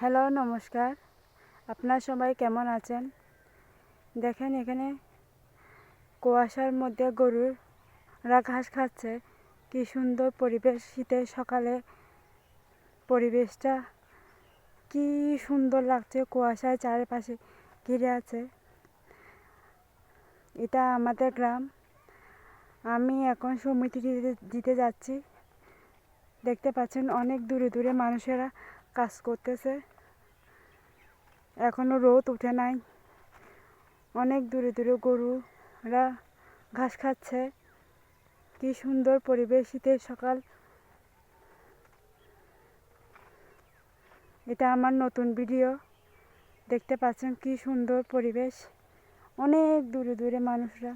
Hello, নমস্কার। আপনার সবাই কেমন আছেন? দেখেন, এখানে কুয়াশার মধ্যে গরুরা ঘাস খাচ্ছে। কি সুন্দর পরিবেশ শীতের সকালে। পরিবেশটা কি সুন্দর লাগছে কুয়াশায় চারিপাশে ঘিরে আছে। এটা আমাদের গ্রাম। আমি এখন সমিতি দিতে যাচ্ছি। দেখতে পাচ্ছেন অনেক দূরে দূরে মানুষেরা কাজ করতেছে। এখনও রোদ উঠে নাই। অনেক দূরে দূরে গরুরা ঘাস খাচ্ছে। কি সুন্দর পরিবেশ শীতের সকাল। এটা আমার নতুন ভিডিও। দেখতে পাচ্ছেন কি সুন্দর পরিবেশ। অনেক দূরে দূরে মানুষরা।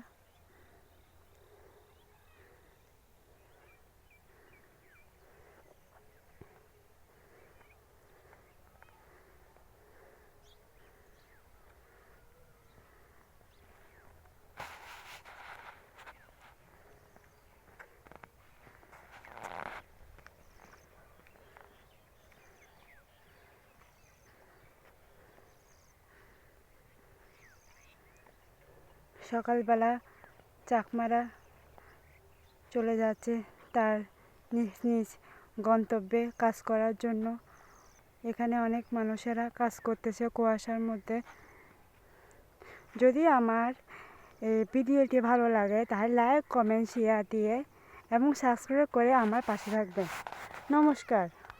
সকালবেলা চাকমারা চলে যাচ্ছে তার নিজ নিজ গন্তব্যে কাজ করার জন্য। এখানে অনেক মানুষেরা কাজ করতেছে কুয়াশার মধ্যে। যদি আমার এই ভিডিওটি ভালো লাগে তাহলে লাইক কমেন্ট শেয়ার দিয়ে এবং সাবস্ক্রাইব করে আমার পাশে থাকবেন। নমস্কার।